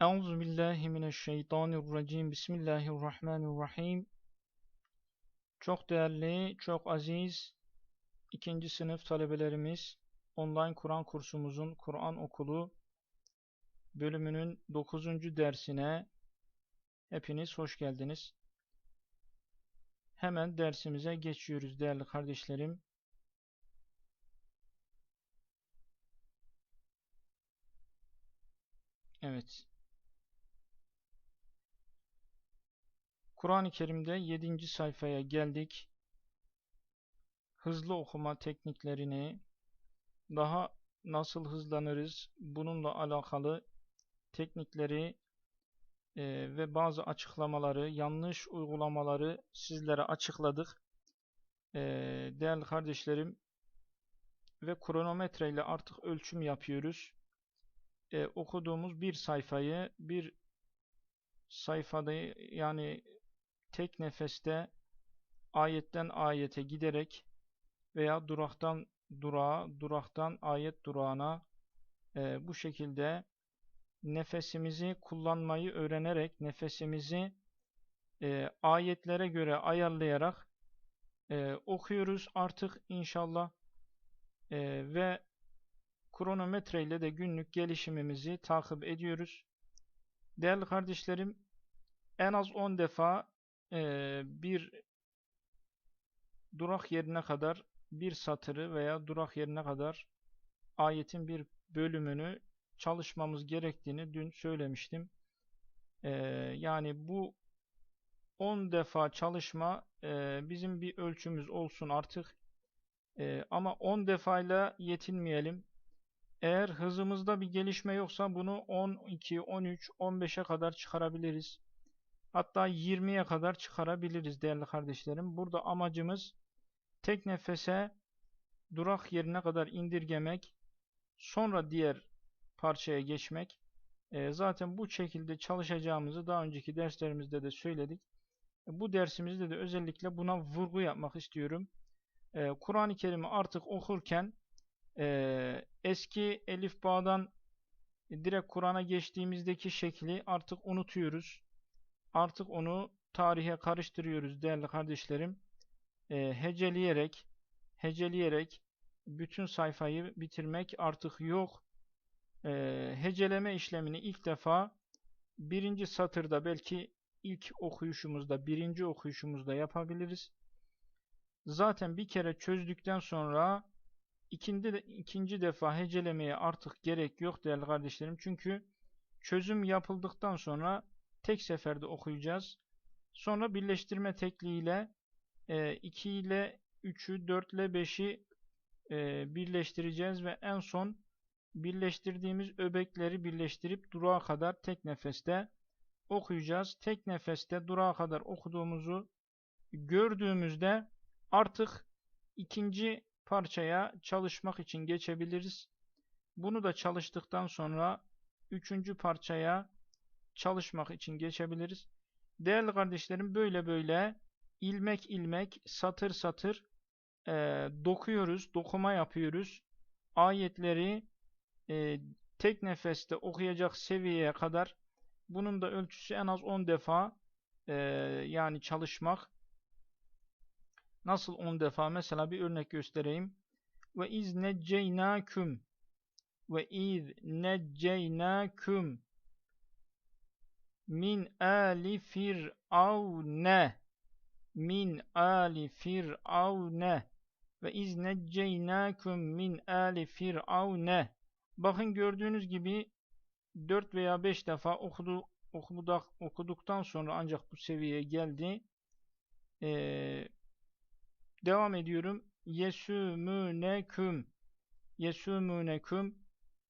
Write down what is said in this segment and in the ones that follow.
Euzu billahi mineşşeytanirracim. Bismillahirrahmanirrahim. Çok değerli, çok aziz ikinci sınıf talebelerimiz online Kur'an kursumuzun Kur'an okulu bölümünün 9. dersine hepiniz hoş geldiniz. Hemen dersimize geçiyoruz değerli kardeşlerim. Evet. Kur'an-ı Kerim'de 7. sayfaya geldik. Hızlı okuma tekniklerini daha nasıl hızlanırız bununla alakalı teknikleri e, ve bazı açıklamaları, yanlış uygulamaları sizlere açıkladık. E, değerli kardeşlerim ve kronometre ile artık ölçüm yapıyoruz. E, okuduğumuz bir sayfayı bir sayfada yani tek nefeste ayetten ayete giderek veya duraktan durağa, duraktan ayet durağına e, bu şekilde nefesimizi kullanmayı öğrenerek nefesimizi e, ayetlere göre ayarlayarak e, okuyoruz artık inşallah e, ve kronometre ile de günlük gelişimimizi takip ediyoruz. Değerli kardeşlerim en az 10 defa e, bir durak yerine kadar bir satırı veya durak yerine kadar ayetin bir bölümünü çalışmamız gerektiğini dün söylemiştim. Ee, yani bu 10 defa çalışma e, bizim bir ölçümüz olsun artık. E, ama 10 defayla yetinmeyelim. Eğer hızımızda bir gelişme yoksa bunu 12, 13, 15'e kadar çıkarabiliriz. Hatta 20'ye kadar çıkarabiliriz değerli kardeşlerim. Burada amacımız tek nefese durak yerine kadar indirgemek, sonra diğer parçaya geçmek. E, zaten bu şekilde çalışacağımızı daha önceki derslerimizde de söyledik. E, bu dersimizde de özellikle buna vurgu yapmak istiyorum. E, Kur'an-ı Kerim'i artık okurken e, eski Elif Bağ'dan direkt Kur'an'a geçtiğimizdeki şekli artık unutuyoruz. Artık onu tarihe karıştırıyoruz değerli kardeşlerim. E, heceleyerek heceleyerek bütün sayfayı bitirmek artık yok. E, heceleme işlemini ilk defa birinci satırda belki ilk okuyuşumuzda, birinci okuyuşumuzda yapabiliriz. Zaten bir kere çözdükten sonra ikinci, de, ikinci defa hecelemeye artık gerek yok değerli kardeşlerim. Çünkü çözüm yapıldıktan sonra tek seferde okuyacağız. Sonra birleştirme tekliğiyle e, 2 ile 3'ü, 4 ile 5'i e, birleştireceğiz ve en son birleştirdiğimiz öbekleri birleştirip durağa kadar tek nefeste okuyacağız. Tek nefeste durağa kadar okuduğumuzu gördüğümüzde artık ikinci parçaya çalışmak için geçebiliriz. Bunu da çalıştıktan sonra üçüncü parçaya çalışmak için geçebiliriz. Değerli kardeşlerim böyle böyle ilmek ilmek satır satır e, dokuyoruz, dokuma yapıyoruz. Ayetleri e, tek nefeste okuyacak seviyeye kadar bunun da ölçüsü en az 10 defa e, yani çalışmak. Nasıl 10 defa? Mesela bir örnek göstereyim. Ve iz necceynâküm ve iz necceynâküm min ali firavne. Min ali firavne. Ve iz necceynâküm min ali firavne. Bakın gördüğünüz gibi 4 veya 5 defa okudu, okuduk, okuduktan sonra ancak bu seviyeye geldi. Ee, devam ediyorum. Yesümüneküm Yesümüneküm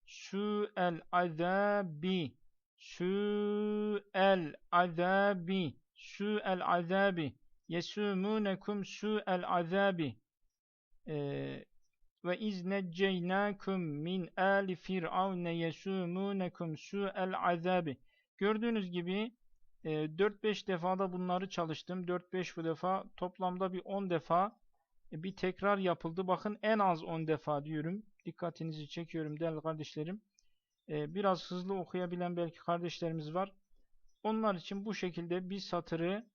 Su'el azabi Su'el azabi Su'el azabi Yesumunekum su'el azabi ee, ve iz necceynâkum min âli firavne yesumunekum su'el azabi Gördüğünüz gibi e, 4-5 defada bunları çalıştım. 4-5 bu defa toplamda bir 10 defa e, bir tekrar yapıldı. Bakın en az 10 defa diyorum. Dikkatinizi çekiyorum değerli kardeşlerim. E, biraz hızlı okuyabilen belki kardeşlerimiz var. Onlar için bu şekilde bir satırı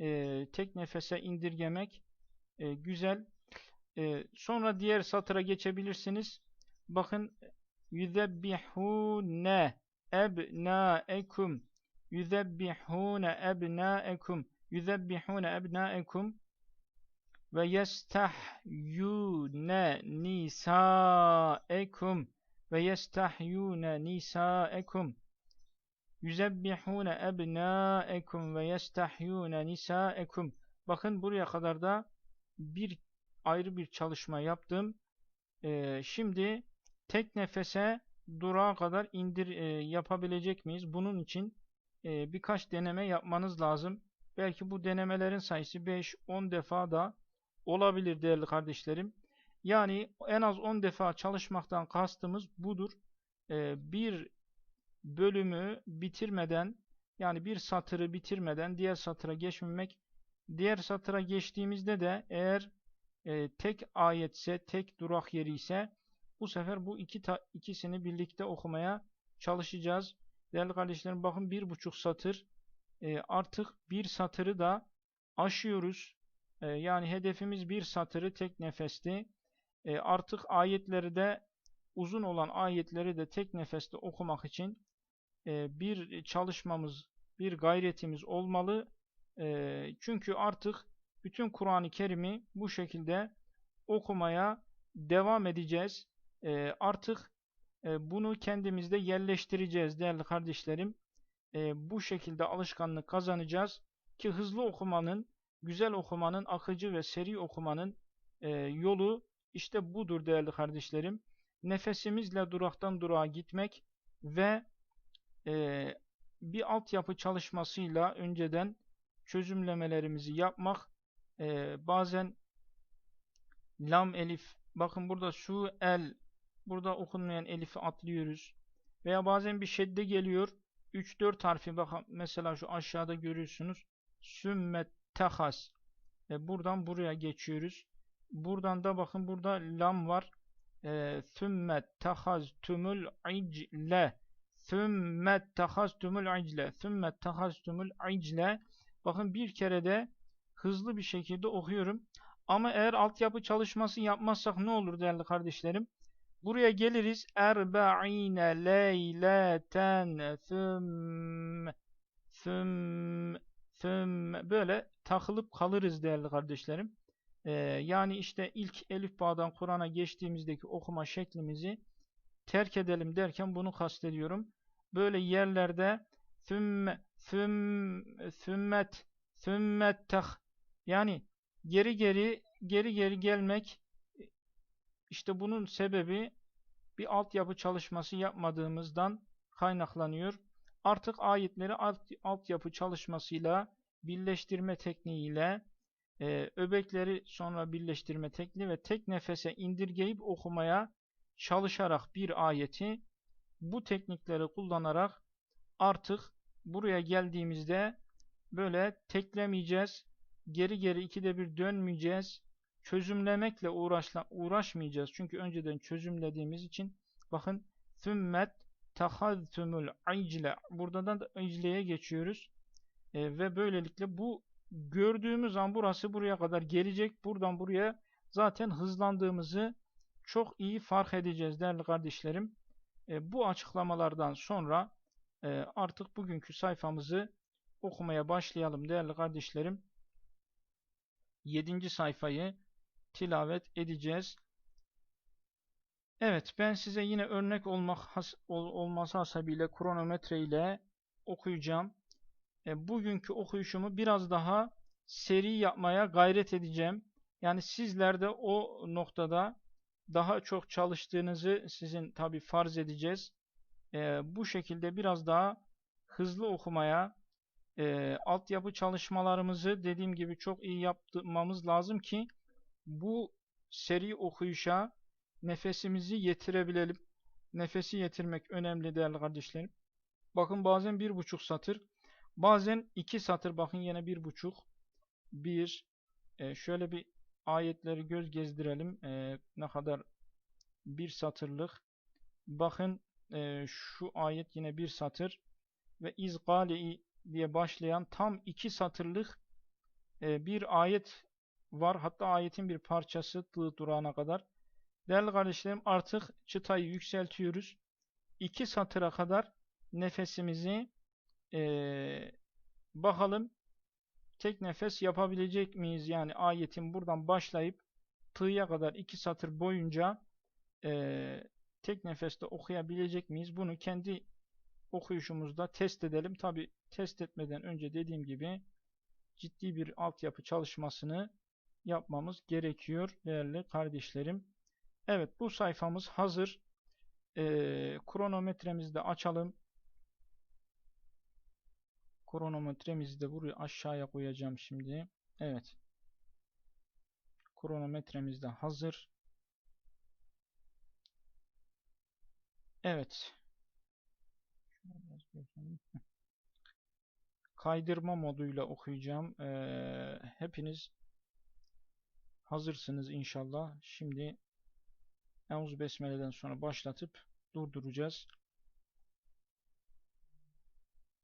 e, tek nefese indirgemek e, güzel. Sonra diğer satıra geçebilirsiniz. Bakın yüzebbihune ebnaekum yüzebbihune ebnaekum yüzebbihune ebnaekum ve yestahyune nisaekum ve yestahyune nisaekum yüzebbihune ebnaekum ve yestahyune nisaekum bakın buraya kadar da bir ayrı bir çalışma yaptım. Ee, şimdi tek nefese durağa kadar indir e, yapabilecek miyiz? Bunun için e, birkaç deneme yapmanız lazım. Belki bu denemelerin sayısı 5-10 defa da olabilir değerli kardeşlerim. Yani en az 10 defa çalışmaktan kastımız budur. E, bir bölümü bitirmeden yani bir satırı bitirmeden diğer satıra geçmemek. Diğer satıra geçtiğimizde de eğer e, tek ayetse, tek durak yeri ise bu sefer bu iki ta, ikisini birlikte okumaya çalışacağız. Değerli kardeşlerim bakın bir buçuk satır e, artık bir satırı da aşıyoruz. E, yani hedefimiz bir satırı tek nefesti. E, artık ayetleri de uzun olan ayetleri de tek nefeste okumak için e, bir çalışmamız, bir gayretimiz olmalı. E, çünkü artık bütün Kur'an-ı Kerim'i bu şekilde okumaya devam edeceğiz. E, artık e, bunu kendimizde yerleştireceğiz değerli kardeşlerim. E, bu şekilde alışkanlık kazanacağız ki hızlı okumanın, güzel okumanın, akıcı ve seri okumanın e, yolu işte budur değerli kardeşlerim. Nefesimizle duraktan durağa gitmek ve e, bir altyapı çalışmasıyla önceden çözümlemelerimizi yapmak e, bazen lam elif bakın burada şu el burada okunmayan elifi atlıyoruz veya bazen bir şedde geliyor 3-4 harfi bakın mesela şu aşağıda görüyorsunuz. Sümmet tehas e, buradan buraya geçiyoruz buradan da bakın burada lam var e, sümmet tehaz tümül icle sümmet tehaz tümül icle sümmet tehaz tümül icle bakın bir kere de hızlı bir şekilde okuyorum. Ama eğer altyapı çalışması yapmazsak ne olur değerli kardeşlerim? Buraya geliriz. Erba'ine leyleten thum thum thum böyle takılıp kalırız değerli kardeşlerim. Ee, yani işte ilk elif bağdan Kur'an'a geçtiğimizdeki okuma şeklimizi terk edelim derken bunu kastediyorum. Böyle yerlerde thummet thummet tah yani geri geri geri geri gelmek işte bunun sebebi bir altyapı çalışması yapmadığımızdan kaynaklanıyor. Artık ayetleri alt, altyapı çalışmasıyla birleştirme tekniğiyle e, öbekleri sonra birleştirme tekniği ve tek nefese indirgeyip okumaya çalışarak bir ayeti bu teknikleri kullanarak artık buraya geldiğimizde böyle teklemeyeceğiz geri geri ikide bir dönmeyeceğiz. Çözümlemekle uğraşla, uğraşmayacağız. Çünkü önceden çözümlediğimiz için bakın thummet tehaztumul icle buradan da icleye geçiyoruz. E, ve böylelikle bu gördüğümüz an burası buraya kadar gelecek. Buradan buraya zaten hızlandığımızı çok iyi fark edeceğiz değerli kardeşlerim. E, bu açıklamalardan sonra e, artık bugünkü sayfamızı okumaya başlayalım değerli kardeşlerim. 7. sayfayı tilavet edeceğiz. Evet ben size yine örnek olmak has, ol, olması hasebiyle kronometre ile okuyacağım. E, bugünkü okuyuşumu biraz daha seri yapmaya gayret edeceğim. Yani sizler de o noktada daha çok çalıştığınızı sizin tabi farz edeceğiz. E, bu şekilde biraz daha hızlı okumaya e, altyapı çalışmalarımızı dediğim gibi çok iyi yapmamız lazım ki bu seri okuyuşa nefesimizi yetirebilelim. Nefesi yetirmek önemli değerli kardeşlerim. Bakın bazen bir buçuk satır, bazen iki satır. Bakın yine bir buçuk, bir. E, şöyle bir ayetleri göz gezdirelim. E, ne kadar bir satırlık. Bakın e, şu ayet yine bir satır ve izgali diye başlayan tam iki satırlık e, bir ayet var. Hatta ayetin bir parçası dı durağına kadar. Değerli kardeşlerim artık çıtayı yükseltiyoruz. İki satıra kadar nefesimizi e, bakalım tek nefes yapabilecek miyiz? Yani ayetin buradan başlayıp tığya kadar iki satır boyunca e, tek nefeste okuyabilecek miyiz? Bunu kendi okuyuşumuzda test edelim. Tabi test etmeden önce dediğim gibi ciddi bir altyapı çalışmasını yapmamız gerekiyor değerli kardeşlerim. Evet bu sayfamız hazır. Ee, kronometremizi de açalım. Kronometremizi de buraya aşağıya koyacağım şimdi. Evet. Kronometremiz de hazır. Evet. Kaydırma moduyla okuyacağım. Ee, hepiniz hazırsınız inşallah. Şimdi Eûzü Besmele'den sonra başlatıp durduracağız.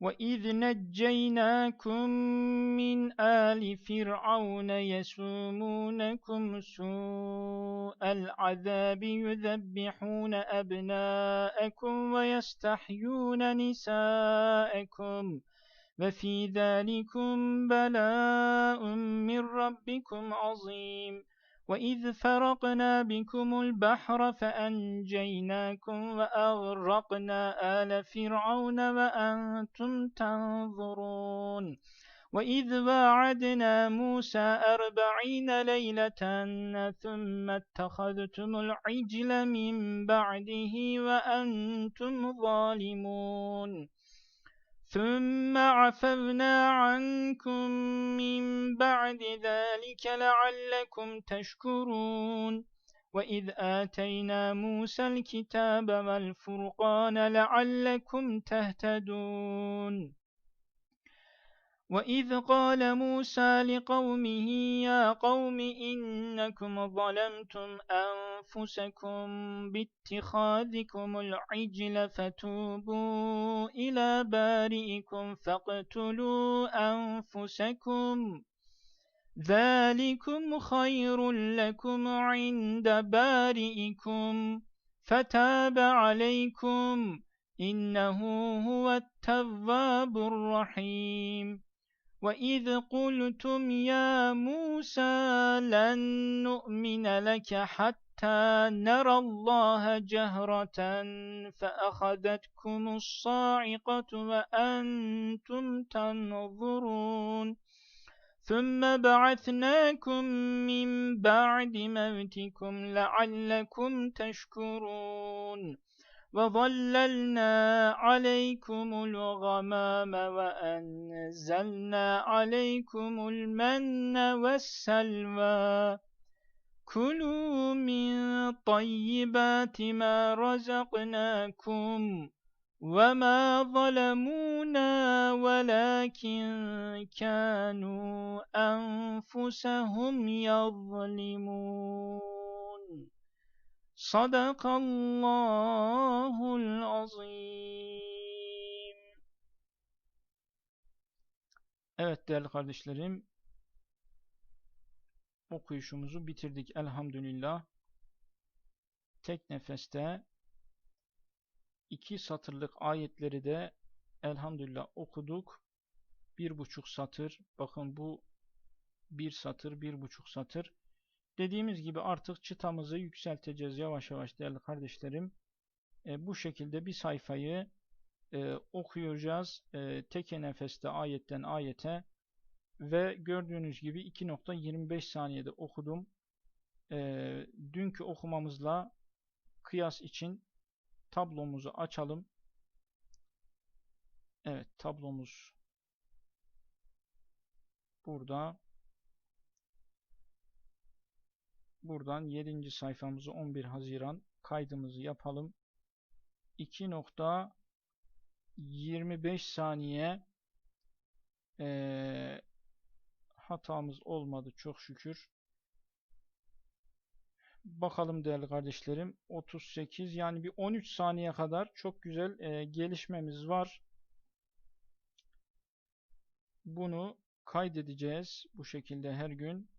وَإِذْ نَجَّيْنَاكُمْ مِنْ آلِ فِرْعَوْنَ يَسُومُونَكُمْ سُوءَ الْعَذَابِ يُذَبِّحُونَ أَبْنَاءَكُمْ وَيَسْتَحْيُونَ نِسَاءَكُمْ وَفِي ذَلِكُمْ بَلَاءٌ مِّن رَّبِّكُمْ عَظِيمٌ وَإِذْ فَرَقْنَا بِكُمُ الْبَحْرَ فَأَنْجَيْنَاكُمْ وَأَغْرَقْنَا آلَ فِرْعَوْنَ وَأَنْتُمْ تَنظُرُونَ وَإِذْ وَاعَدْنَا مُوسَى أَرْبَعِينَ لَيْلَةً ثُمَّ اتَّخَذْتُمُ الْعِجْلَ مِنْ بَعْدِهِ وَأَنْتُمْ ظَالِمُونَ ثم عفونا عنكم من بعد ذلك لعلكم تشكرون وإذ آتينا موسى الكتاب والفرقان لعلكم تهتدون وإذ قال موسى لقومه يا قوم إنكم ظلمتم أنفسكم باتخاذكم العجل فتوبوا إلى بارئكم فاقتلوا أنفسكم ذلكم خير لكم عند بارئكم فتاب عليكم إنه هو التواب الرحيم وإذ قلتم يا موسى لن نؤمن لك حتى نرى الله جهرة فأخذتكم الصاعقة وأنتم تنظرون ثم بعثناكم من بعد موتكم لعلكم تشكرون وظللنا عليكم الغمام وأنزلنا عليكم المن والسلوى. كلوا من طيبات ما رزقناكم وما ظلمونا ولكن كانوا أنفسهم يظلمون. Sadakallahul azim. Evet değerli kardeşlerim. Okuyuşumuzu bitirdik elhamdülillah. Tek nefeste iki satırlık ayetleri de elhamdülillah okuduk. Bir buçuk satır. Bakın bu bir satır, bir buçuk satır. Dediğimiz gibi artık çıtamızı yükselteceğiz yavaş yavaş değerli kardeşlerim. E, bu şekilde bir sayfayı e, okuyacağız. E, teke nefeste ayetten ayete ve gördüğünüz gibi 2.25 saniyede okudum. E, dünkü okumamızla kıyas için tablomuzu açalım. Evet tablomuz burada. Buradan 7. sayfamızı 11 Haziran kaydımızı yapalım. 2.25 saniye ee, hatamız olmadı çok şükür. Bakalım değerli kardeşlerim. 38 yani bir 13 saniye kadar çok güzel e, gelişmemiz var. Bunu kaydedeceğiz bu şekilde her gün.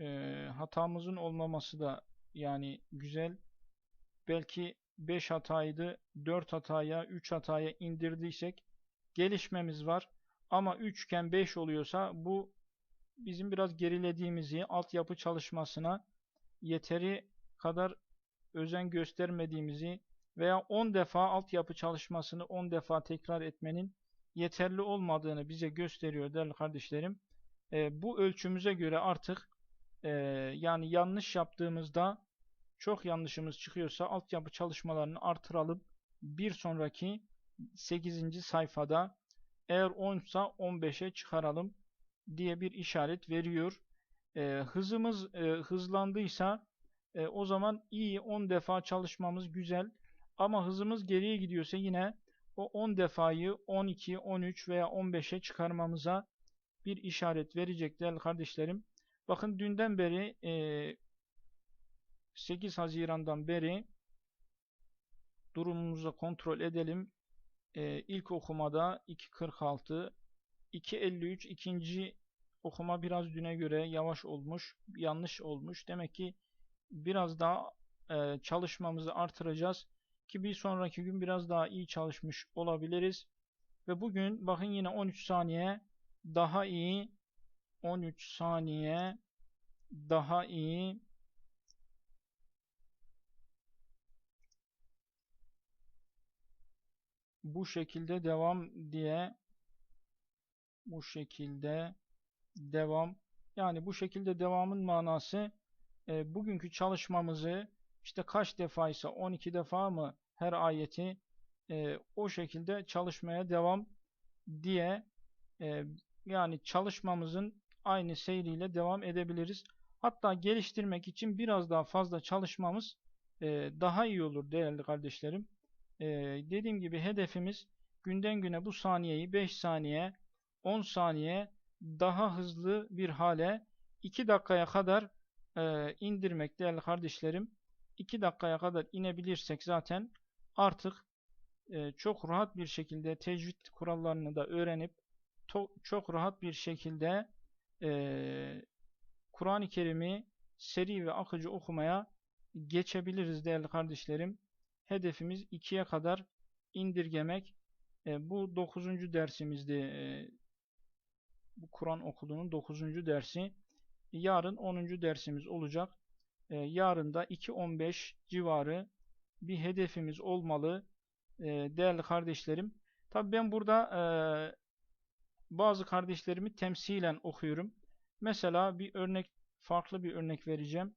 E, hatamızın olmaması da yani güzel. Belki 5 hataydı 4 hataya 3 hataya indirdiysek gelişmemiz var. Ama 3 iken 5 oluyorsa bu bizim biraz gerilediğimizi altyapı çalışmasına yeteri kadar özen göstermediğimizi veya 10 defa altyapı çalışmasını 10 defa tekrar etmenin yeterli olmadığını bize gösteriyor değerli kardeşlerim. E, bu ölçümüze göre artık e, yani yanlış yaptığımızda çok yanlışımız çıkıyorsa altyapı çalışmalarını artıralım. Bir sonraki 8. sayfada eğer 10 ise 15'e çıkaralım diye bir işaret veriyor e, hızımız e, hızlandıysa e, o zaman iyi 10 defa çalışmamız güzel. Ama hızımız geriye gidiyorsa yine o 10 defayı 12, 13 veya 15'e çıkarmamıza bir işaret verecek kardeşlerim. Bakın dünden beri e, 8 Haziran'dan beri durumumuzu kontrol edelim. E, ilk okumada 2.46, 2.53 ikinci okuma biraz düne göre yavaş olmuş, yanlış olmuş. Demek ki biraz daha e, çalışmamızı artıracağız ki bir sonraki gün biraz daha iyi çalışmış olabiliriz. Ve bugün bakın yine 13 saniye daha iyi 13 saniye daha iyi bu şekilde devam diye bu şekilde devam. Yani bu şekilde devamın manası e, bugünkü çalışmamızı işte kaç defa ise 12 defa mı her ayeti e, o şekilde çalışmaya devam diye e, yani çalışmamızın aynı seyriyle devam edebiliriz. Hatta geliştirmek için biraz daha fazla çalışmamız e, daha iyi olur değerli kardeşlerim. E, dediğim gibi hedefimiz günden güne bu saniyeyi 5 saniye 10 saniye daha hızlı bir hale 2 dakikaya kadar e, indirmek değerli kardeşlerim. 2 dakikaya kadar inebilirsek zaten artık e, çok rahat bir şekilde tecvid kurallarını da öğrenip çok rahat bir şekilde e, Kur'an-ı Kerim'i seri ve akıcı okumaya geçebiliriz değerli kardeşlerim. Hedefimiz 2'ye kadar indirgemek. E, bu 9. dersimizde e, bu Kur'an okulunun 9. dersi. Yarın 10. dersimiz olacak. Ee, yarın da 2.15 civarı bir hedefimiz olmalı ee, değerli kardeşlerim. Tabi ben burada e, bazı kardeşlerimi temsilen okuyorum. Mesela bir örnek, farklı bir örnek vereceğim.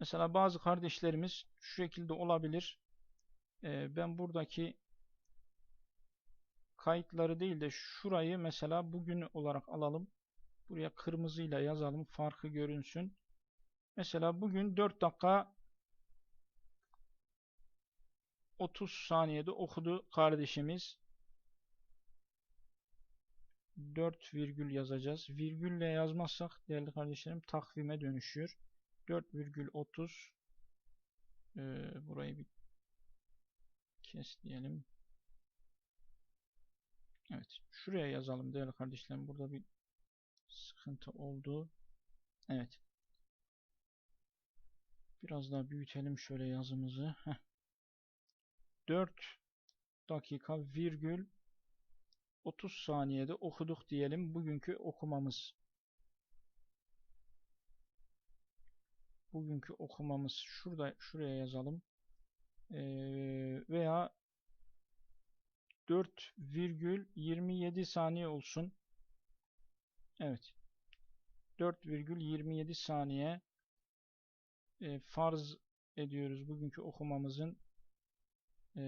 Mesela bazı kardeşlerimiz şu şekilde olabilir. Ee, ben buradaki kayıtları değil de şurayı mesela bugün olarak alalım. Buraya kırmızıyla yazalım. Farkı görünsün. Mesela bugün 4 dakika 30 saniyede okudu kardeşimiz. 4 virgül yazacağız. Virgülle yazmazsak değerli kardeşlerim takvime dönüşüyor. 4,30 ee, burayı bir kes diyelim. Evet. Şuraya yazalım değerli kardeşlerim. Burada bir sıkıntı oldu. Evet. Biraz daha büyütelim şöyle yazımızı. Heh. 4 dakika virgül 30 saniyede okuduk diyelim bugünkü okumamız. Bugünkü okumamız şurada şuraya yazalım. Ee, veya 4,27 saniye olsun. Evet. 4,27 saniye e, farz ediyoruz bugünkü okumamızın e,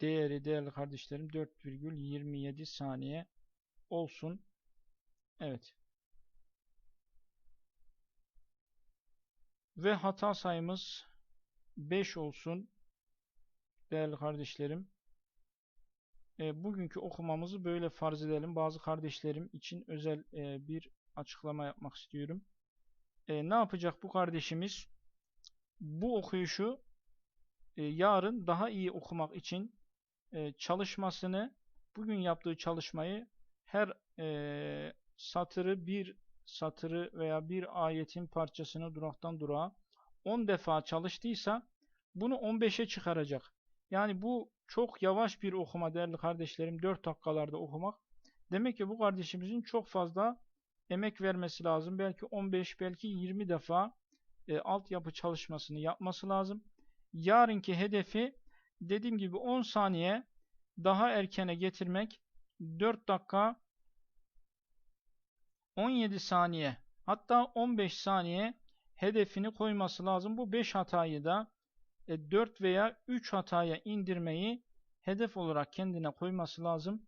değeri değerli kardeşlerim 4,27 saniye olsun. Evet. Ve hata sayımız 5 olsun. Değerli kardeşlerim. E, bugünkü okumamızı böyle farz edelim. Bazı kardeşlerim için özel e, bir açıklama yapmak istiyorum. E, ne yapacak bu kardeşimiz? Bu okuyuşu e, yarın daha iyi okumak için e, çalışmasını, bugün yaptığı çalışmayı her e, satırı bir satırı veya bir ayetin parçasını duraktan durağa 10 defa çalıştıysa bunu 15'e çıkaracak. Yani bu çok yavaş bir okuma değerli kardeşlerim. 4 dakikalarda okumak. Demek ki bu kardeşimizin çok fazla emek vermesi lazım. Belki 15, belki 20 defa e, altyapı çalışmasını yapması lazım. Yarınki hedefi dediğim gibi 10 saniye daha erkene getirmek. 4 dakika 17 saniye hatta 15 saniye hedefini koyması lazım. Bu 5 hatayı da 4 e, veya 3 hataya indirmeyi hedef olarak kendine koyması lazım.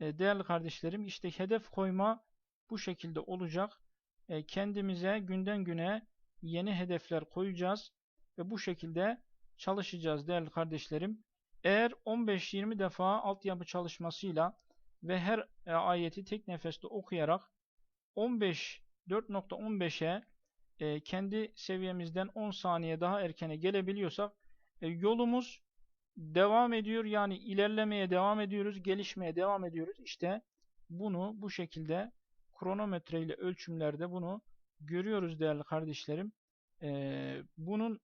E, değerli kardeşlerim işte hedef koyma bu şekilde olacak. E, kendimize günden güne yeni hedefler koyacağız ve bu şekilde çalışacağız değerli kardeşlerim. Eğer 15-20 defa altyapı çalışmasıyla ve her ayeti tek nefeste okuyarak 15 4.15'e e, kendi seviyemizden 10 saniye daha erkene gelebiliyorsak e, yolumuz devam ediyor. Yani ilerlemeye devam ediyoruz, gelişmeye devam ediyoruz. İşte bunu bu şekilde kronometre ile ölçümlerde bunu görüyoruz değerli kardeşlerim. E, bunun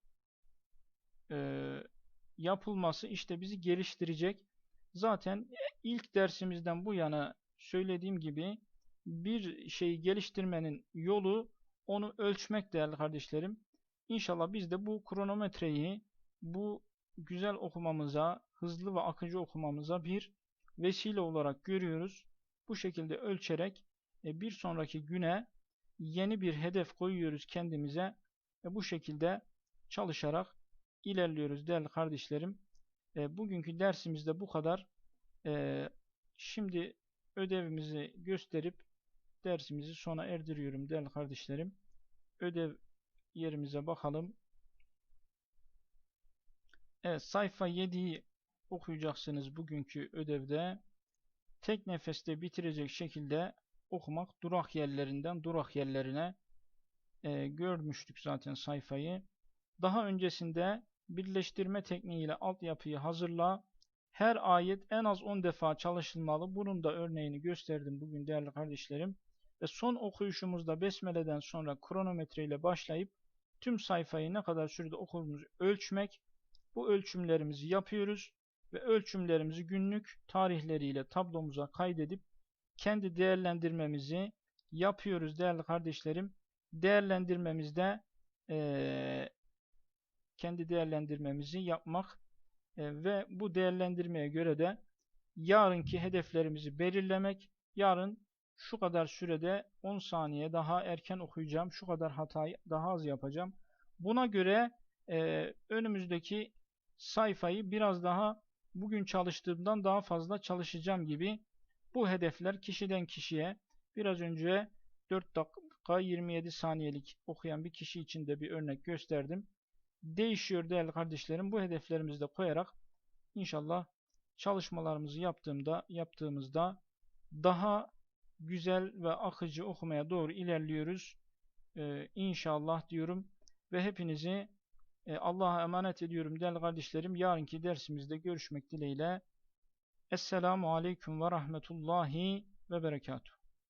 e, yapılması işte bizi geliştirecek. Zaten ilk dersimizden bu yana söylediğim gibi bir şeyi geliştirmenin yolu onu ölçmek değerli kardeşlerim. İnşallah biz de bu kronometreyi bu güzel okumamıza, hızlı ve akıcı okumamıza bir vesile olarak görüyoruz. Bu şekilde ölçerek e, bir sonraki güne yeni bir hedef koyuyoruz kendimize bu şekilde çalışarak ilerliyoruz değerli kardeşlerim. E, bugünkü dersimizde bu kadar. E, şimdi ödevimizi gösterip dersimizi sona erdiriyorum değerli kardeşlerim. Ödev yerimize bakalım. Evet sayfa 7'yi okuyacaksınız bugünkü ödevde. Tek nefeste bitirecek şekilde okumak durak yerlerinden durak yerlerine e, görmüştük zaten sayfayı. Daha öncesinde birleştirme tekniğiyle altyapıyı hazırla. Her ayet en az 10 defa çalışılmalı. Bunun da örneğini gösterdim bugün değerli kardeşlerim. Ve son okuyuşumuzda Besmele'den sonra kronometre ile başlayıp tüm sayfayı ne kadar sürede okuduğumuzu ölçmek. Bu ölçümlerimizi yapıyoruz ve ölçümlerimizi günlük tarihleriyle tablomuza kaydedip kendi değerlendirmemizi yapıyoruz değerli kardeşlerim. Değerlendirmemizde e, kendi değerlendirmemizi yapmak e, ve bu değerlendirmeye göre de yarınki hedeflerimizi belirlemek, yarın şu kadar sürede 10 saniye daha erken okuyacağım, şu kadar hatayı daha az yapacağım. Buna göre e, önümüzdeki sayfayı biraz daha bugün çalıştığımdan daha fazla çalışacağım gibi bu hedefler kişiden kişiye biraz önce 4 dakika 27 saniyelik okuyan bir kişi için de bir örnek gösterdim. Değişiyor değerli kardeşlerim. Bu hedeflerimizi de koyarak inşallah çalışmalarımızı yaptığımda yaptığımızda daha güzel ve akıcı okumaya doğru ilerliyoruz. Ee, inşallah diyorum ve hepinizi e, Allah'a emanet ediyorum değerli kardeşlerim. Yarınki dersimizde görüşmek dileğiyle. Esselamu Aleyküm ve Rahmetullahi ve Berekatuhu.